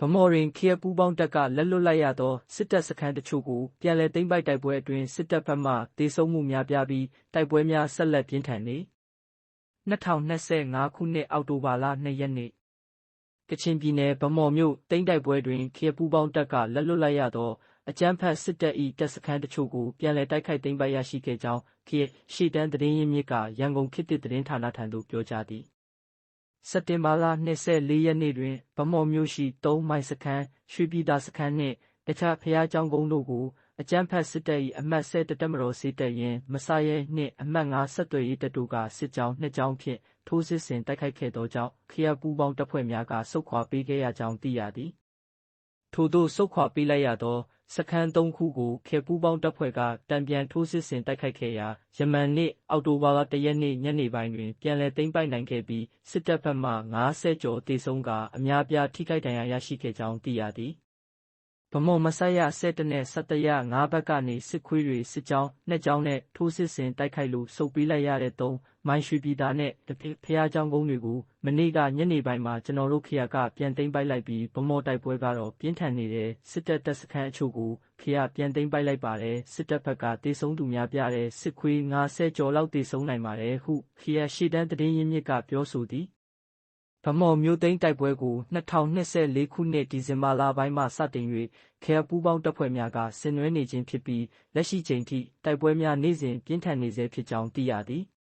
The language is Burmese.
ဗမော်တွင် KF ပူးပေါင်းတပ်က လက်လွှတ်လိုက်ရသော စစ်တပ်စခန်းတချို့ကို ပြန်လည်သိမ်းပိုက်တိုက်ပွဲအတွင်း စစ်တပ်ဘက်မှ သေဆုံးမှုများပြားပြီး တိုက်ပွဲများ ဆက်လက်ပြင်းထန်နေ၂၀၂၅ ခုနှစ် အောက်တိုဘာလ ၂ ရက်နေ့ ကချင်ပြည်နယ်၊ဗန်းမော်မြို့ သိမ်းတိုက်ပွဲတွင် KF ပူးပေါင်းတပ်က လက်လွှတ်လိုက်ရသော အကြမ်းဖက်စစ်တပ်၏တပ်စခန်းတချို့ကို ပြန်လည်တိုက်ခိုက်သိမ်းပိုက်ရရှိခဲ့ကြောင်း KH ရှေ့တန်းသတင်းရင်းမြစ်က ရန်ကုန်ခေတ်သစ်သတင်းဌာနထံသို့ ပြောကြားသည်။ စက်တင်ဘာလ၂၄ရက်နေ့တွင်ဗန်းမော်မြို့ရှိ၃မိုင်စခန်း၊ရွှေပြည်သာစခန်းနှင့်အခြားဘုရားကျောင်းကုန်းတို့ကိုအကြမ်းဖက်စစ်တပ်၏အမှတ်၁၁တပ်မတော်ဆေးတပ်ရင်းမစရဲနှင့်အမှတ်၅ဆက်သွယ်ရေးတပ်တို့ကစစ်ကြောင်း၂ကြောင်းဖြင့်ထိုးစစ်ဆင်တိုက်ခိုက်ခဲ့သောကြောင့် KF ပူးပေါင်းတပ်ဖွဲ့များကဆုတ်ခွာပေးခဲ့ရကြောင်းသိရသည်။ထိုသို့ဆုတ်ခွာပေးလိုက်ရသော စခန်း၃ခုကို KF ပူးပေါင်းတပ်ဖွဲ့က တန်ပြန်ထိုးစစ်ဆင်တိုက်ခိုက်ခဲ့ရာ ယမန်နေ့ အောက်တိုဘာလ ၁ ရက်နေ့ ညနေပိုင်းတွင် ပြန်လည်သိမ်းပိုက်နိုင်ခဲ့ပြီး စစ်တပ်ဘက်မှ ၅၀ ကျော်သေဆုံးကာ အများအပြား ထိခိုက်ဒဏ်ရာရရှိခဲ့ကြောင်း သိရသည်။ ဗန်းမော်-မဆတ်ရ၁၁နှင့်ဆတ်တရ၅ဘက်ကနေစစ်ခွေးတွေစစ်ကြောင်း၂ကြောင်းနဲ့ထိုးစစ်ဆင်တိုက်ခိုက်လို့ဆုတ်ပေးလိုက်ရတဲ့၃မိုင်ရွှေပြည်သာနှင့်ဘုရားကျောင်းကုန်းတွေကိုမနေ့ကညနေပိုင်းမှာကျနော်တို့ KIA ကပြန်သိမ်းပိုက်လိုက်ပြီးဗန်းမော်တိုက်ပွဲကတော့ပြင်းထန်နေတယ်။စစ်တပ်တပ်စခန်းအချို့ကို KIA ပြန်သိမ်းပိုက်လိုက်ပါတယ်။စစ်တပ်ဘက်ကသေဆုံးသူများပြားတယ်။စစ်ခွေး၅၀ကျော်လောက်သေဆုံးနိုင်ပါတယ်ဟု KIA ရှေ့တန်းသတင်းရင်းမြစ်ကပြောဆိုသည်။ ဗန်းမော်မြို့သိမ်းတိုက်ပွဲကို၂၀၂၄ခုနှစ်ဒီဇင်ဘာလပိုင်းမှစတင်၍ KIA ပူးပေါင်းတပ်ဖွဲ့များကဆင်နွှဲနေခြင်းဖြစ်ပြီးလက်ရှိချိန်ထိတိုက်ပွဲများနေ့စဉ်ပြင်းထန်နေဆဲဖြစ်ကြောင်းသိရသည်။